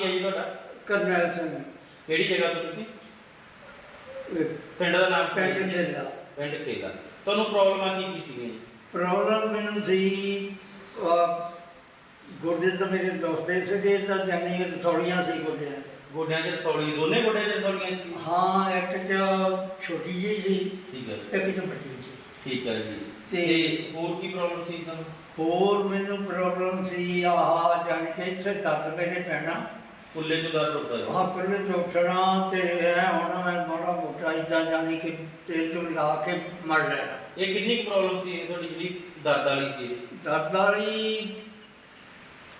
ਕੀ ਹੈ ਜੀ ਤੁਹਾਡਾ? ਕਰਨੈਲ ਸਿੰਘ। ਕਿਹੜੀ ਜਗ੍ਹਾ ਤੋਂ ਤੁਸੀਂ? ਇਹ ਪਿੰਡ ਦਾ ਨਾਮ ਕੀ ਹੈ? ਪਿੰਡ ਛੇਲਾ ਪਿੰਡ ਖੇਲਾ। ਤੁਹਾਨੂੰ ਪ੍ਰੋਬਲਮ ਕੀ ਕੀ ਸੀਗੀਆਂ ਜੀ? ਪ੍ਰੋਬਲਮ ਮੈਨੂੰ ਸੀ ਅਹ, ਗੋਡੇ ਤਾਂ ਮੇਰੇ ਦੋਸਤੇ ਸੀਗੇ ਤਾਂ ਜਾਨੀ ਰਸੌਲੀਆਂ ਸੀ ਗੋਡਿਆਂ 'ਚ। ਗੋਡਿਆਂ 'ਚ ਰਸੌਲੀ ਦੋਨੇ ਗੋਡਿਆਂ 'ਚ ਰਸੌਲੀਆਂ ਸੀ? ਹਾਂ ਇੱਕ ਚ ਛੋਟੀ ਜਿਹੀ ਸੀ ਠੀਕ ਹੈ ਇੱਕ ਚ ਵੱਡੀ ਸੀ। ਠੀਕ ਹੈ ਜੀ। ਤੇ- ਤੇ ਹੋਰ ਕੀ ਪ੍ਰੋਬਲਮ ਸੀ ਤੁਹਾਨੂੰ? ਹੋਰ ਮੈਨੂੰ ਪ੍ਰੋਬਲਮ ਸੀ ਆਹ ਜਾਨੀ ਕਿ ਇੱਥੇ ਦਰਦ ਮੇਰੇ ਪੈਣਾ। ਕੁੱਲੇ ਤੋਂ ਦਰਦ ਹੁੰਦਾ ਜੀ। ਆਹ ਪਹਿਲੇ ਉੱਠਣਾ ਤੇ ਇਹ ਹੁਣ ਮੈਂ ਬੜਾ ਮੋਟਾ ਇਦਾਂ ਜਾਨੀ ਕਿ ਤੇਲ ਤੋਂ ਲਾ ਕੇ ਮਰ ਲੈਣਾ। ਇਹ ਕਿੰਨੀ ਕੁ ਪ੍ਰੋਬਲਮ ਸੀ ਇਹ ਤੁਹਾਡੀ ਜਿਹੜੀ ਦਰਦ ਵਾਲੀ ਸੀ? ਦਰਦ ਵਾਲੀ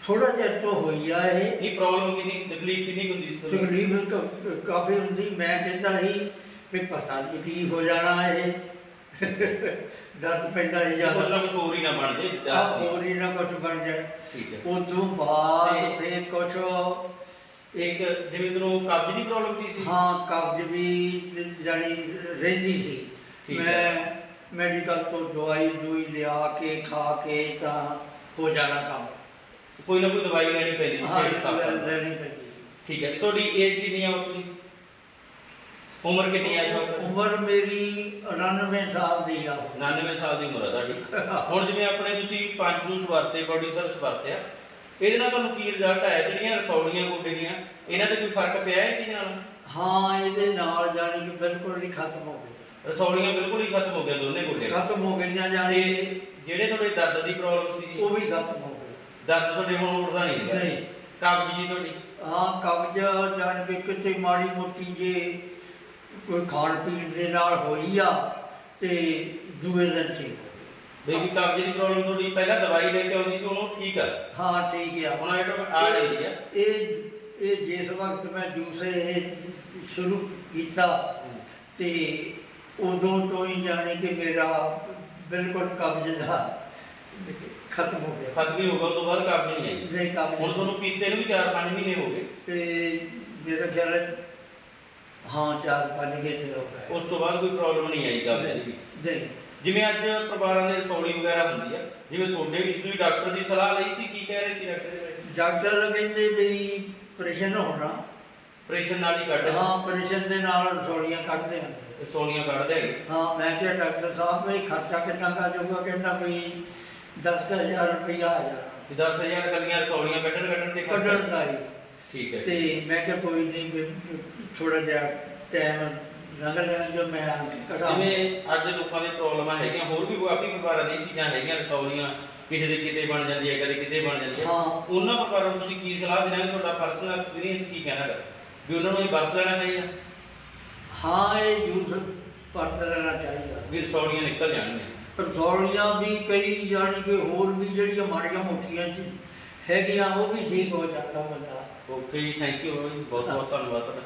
ਥੋੜਾ ਜਿਹਾ ਤੋਂ ਹੋਈ ਆ ਇਹ। ਇਹ ਪ੍ਰੋਬਲਮ ਕਿੰਨੀ ਤਕਲੀਫ ਕਿੰਨੀ ਹੁੰਦੀ ਸੀ? ਤਕਲੀਫ ਕਾਫੀ ਹੁੰਦੀ। ਮੈਂ ਕਹਿੰਦਾ ਸੀ ਵੀ ਪਤਾ ਨਹੀਂ ਕੀ ਹੋ ਜਾਣਾ ਇਹ। ਦਰਦ ਪੈਂਦਾ ਹੀ ਜਾਂਦਾ ਨਾ ਕੁਛ ਹੋਰ ਹੀ ਨਾ ਬਣ ਜੇ ਦਰਦ। ਹੋਰ ਹੀ ਨਾ ਕੁਝ ਬਣ ਜਾਏ। ਠੀਕ ਹੈ। ਉਦੋਂ ਬਾਅਦ ਤੇ- ਫਿਰ ਕੁਝ ਇੱਕ ਜਿਵੇਂ ਤੁਹਾਨੂੰ ਕਬਜ਼ ਦੀ ਪ੍ਰੋਬਲਮ ਸੀ? ਹਾਂ ਕਬਜ਼ ਵੀ ਜਾਣੀ ਰਹਿੰਦੀ ਸੀ। ਮੈਂ ਮੈਡੀਕਲ ਤੋਂ ਦਵਾਈ ਦੂਈ ਲਿਆ ਕੇ ਖਾ ਕੇ ਤਾਂ ਹੋ ਜਾਣਾ ਕੰਮ। ਕੋਈ ਨਾ ਕੋਈ ਦਵਾਈ ਲੈਣੀ ਪੈਂਦੀ ਜਿਹੜੀ। ਲੈਣੀ ਪੈਂਦੀ ਠੀਕ ਹੈ। ਤੁਹਾਡੀ ਏਜ ਕਿੰਨੀ ਆ ਤੁਹਾਡੀ ਉਮਰ ਕਿੰਨੀ ਆ ਵਕਤ? ਉਮਰ ਮੇਰੀ 99 ਸਾਲ ਦੀ ਆ। 99 ਸਾਲ ਦੀ ਉਮਰ ਆ ਤੁਹਾਡੀ। ਹੁਣ ਜਿਵੇਂ ਆਪਣੇ ਤੁਸੀਂ ਪੰਜ ਜੂਸ ਵਰਤੇ ਬਾਡੀ ਸਰਵਿਸ ਵਰਤਿਆ ਇਹਦੇ ਨਾਲ ਤੁਹਾਨੂੰ ਕੀ ਰਿਜ਼ਲਟ ਆਇਆ? ਜਿਹੜੀਆਂ ਰਸੌਲੀਆਂ ਗੋਡੇ ਦੀਆਂ ਇਹਨਾਂ ਤੇ ਕੋਈ ਫ਼ਰਕ ਪਿਆ ਇਹ ਚੀਜ਼ ਨਾਲ? ਹਾਂ ਇਹਦੇ ਨਾਲ ਜਾਣੀ ਕਿ ਬਿਲਕੁਲ ਹੀ ਖਤਮ ਹੋ ਗਈ ਰਸੌਲੀਆਂ ਬਿਲਕੁਲ ਹੀ ਖਤਮ ਹੋ ਗਿਆ ਦੋਨੇ ਗੋਡੇ। ਖਤਮ ਹੋ ਗਈਆਂ ਜਾਣੀ ਤੇ ਜਿਹੜੇ ਤੁਹਾਡੇ ਦਰਦ ਦੀ ਪ੍ਰੋਬਲਮ ਸੀ? ਉਹ ਵੀ ਖਤਮ ਹੋ ਗਈ ਦਰਦ ਤੁਹਾਡੇ ਹੁਣ ਉੱਠਦਾ ਨਹੀਂ ਹੈਗਾ। ਨਹੀਂ। ਕਬਜ਼ ਜੀ ਤੁਹਾਡੀ? ਹਾਂ ਕਬਜ਼ ਜਾਣ ਕੇ ਕਿਤੇ ਮਾੜੀ ਮੋਟੀ ਜੇ ਕੋਈ ਖਾਣ ਪੀਣ ਦੇ ਨਾਲ ਹੋਈ ਆ ਤੇ ਦੂਏ ਦਿਨ ਠੀਕ ਹੋ ਬੇਬੀ ਕਬਜ਼ ਦੀ ਪ੍ਰੋਬਲਮ ਤੁਹਾਡੀ ਪਹਿਲਾਂ ਦਵਾਈ ਲੈ ਕੇ ਆਉਂਦੀ ਸੀ ਹੁਣ ਉਹ ਠੀਕ ਆ। ਹਾਂ ਠੀਕ ਆ। ਹੁਣ ਇਹ ਆ ਰਹੀ ਹੈ ਇਹ ਇਹ ਜਿਸ ਵਕਤ ਮੈਂ ਜੂਸ ਇਹ ਸ਼ੁਰੂ ਕੀਤਾ ਤੇ ਉਦੋਂ ਤੋਂ ਹੀ ਜਾਣੇ ਕਿ ਮੇਰਾ ਬਿਲਕੁਲ ਕਬਜ਼ ਦਾ ਖਤਮ ਹੋ ਗਿਆ। ਖਤਮ ਹੀ ਹੋ ਗਿਆ ਤੋਂ ਬਾਅਦ ਕਬਜ਼ ਨਹੀਂ ਆਈ। ਨਹੀਂ ਕਬਜ਼ ਹੁਣ ਤੁਹਾਨੂੰ ਪੀਤੇ ਨੂੰ ਵੀ 4-5 ਮਹੀਨੇ ਹੋ ਗਏ। ਤੇ ਮੇਰਾ ਖਿਆਲ ਹੈ ਹਾਂ ਚਾਰ ਪੰਜ ਘੰਟੇ ਹੋ ਗਏ। ਉਸ ਤੋਂ ਬਾਅਦ ਕੋਈ ਪ੍ਰੋਬਲਮ ਨਹੀਂ ਆਈ ਕਬਜ਼ ਦੀ ਨਹੀਂ। ਜਿਵੇਂ ਅੱਜ ਪਰਿਵਾਰਾਂ ਦੇ ਰਸੌਲੀ ਵਗੈਰਾ ਹੁੰਦੀ ਆ ਜਿਵੇਂ ਤੁਹਾਡੇ ਵੀ ਤੁਸੀਂ ਡਾਕਟਰ ਦੀ ਸਲਾਹ ਲਈ ਸੀ ਕੀ ਕਹਿ ਰਹੇ ਸੀ ਡਾਕਟਰ ਡਾਕਟਰ ਕਹਿੰਦੇ ਵੀ ਆਪਰੇਸ਼ਨ ਹੋਣਾ। ਆਪਰੇਸ਼ਨ ਨਾਲ ਹੀ ਕੱਢ ਹਾਂ ਆਪਰੇਸ਼ਨ ਦੇ ਨਾਲ ਰਸੌਲੀਆਂ ਕੱਢਦੇ ਹਨ ਰਸੌਲੀਆਂ ਕੱਢ ਦੇਗੇ ਹਾਂ ਮੈਂ ਕਿਹਾ ਡਾਕਟਰ ਸਾਹਿਬ ਵੀ ਖਰਚਾ ਕਿੰਨਾ ਕਾ ਜਾਊਗਾ? ਕਹਿੰਦਾ ਵੀ 10000 ਰੁਪਇਆ ਆ ਜਾਣਾ। ਵੀ 10000 ਕੱਲੀਆਂ ਰਸੌਲੀਆਂ ਕੱਢਣ ਕੱਢਣ ਤੇ। ਕੱਢਣ ਦਾ ਹੀ। ਠੀਕ ਹੈ ਤੇ ਮੈਂ ਕਿਹਾ ਕੋਈ ਨਹੀਂ ਥੋੜਾ ਜਿਹਾ ਟਾਈਮ ਲੰਘ ਲਿਆ ਜੋ ਮੈਂ ਜਿਵੇਂ ਅੱਜ ਲੋਕਾਂ ਦੇ ਪ੍ਰੋਬਲਮਾਂ ਹੈਗੀਆਂ ਹੋਰ ਵੀ ਕਾਫੀ ਪਰਿਵਾਰਾਂ ਦੀਆਂ ਚੀਜ਼ਾਂ ਹੈਗੀਆਂ ਰਸੌਲੀਆਂ ਕਿਸੇ ਦੇ ਕਿਤੇ ਬਣ ਜਾਂਦੀ ਹੈ ਕਦੇ ਕਿਤੇ ਬਣ ਜਾਂਦੀ ਹੈ। ਹਾਂ। ਉਹਨਾਂ ਪਰਿਵਾਰਾਂ ਨੂੰ ਤੁਸੀਂ ਕੀ ਸਲਾਹ ਦੇਣਾ? ਤੁਹਾਡਾ ਪਰਸਨਲ ਐਕਸਪੀਰੀਅੰਸ ਕੀ ਕਹਿਣਾ ਹੈ ਵੀ ਉਹਨਾਂ ਨੂੰ ਇਹ ਵਰਤ ਲੈਣਾ ਚਾਹੀਦਾ? ਹਾਂ ਇਹ ਜੂਸ ਪਰਸ ਲੈਣਾ ਚਾਹੀਦਾ। ਵੀ ਰਸੌਲੀਆਂ ਨਿਕਲ ਜਾਣਗੀਆਂ। ਰਸੌਲੀਆਂ ਵੀ ਕਈ ਜਾਣੀ ਕਿ ਹੋਰ ਵੀ ਜਿਹੜੀਆਂ ਮਾੜੀਆਂ ਮੋਟੀਆਂ ਚ ਹੈਗੀਆਂ ਉਹ ਵੀ ਠੀਕ ਹੋ ਜਾਂਦਾ ਬੰਦਾ। ਓਕੇ ਜੀ ਥੈਂਕ ਯੂ ਬਹੁਤ ਬਹੁਤ ਧੰਨਵਾਦ ਤੁਹਾਡਾ।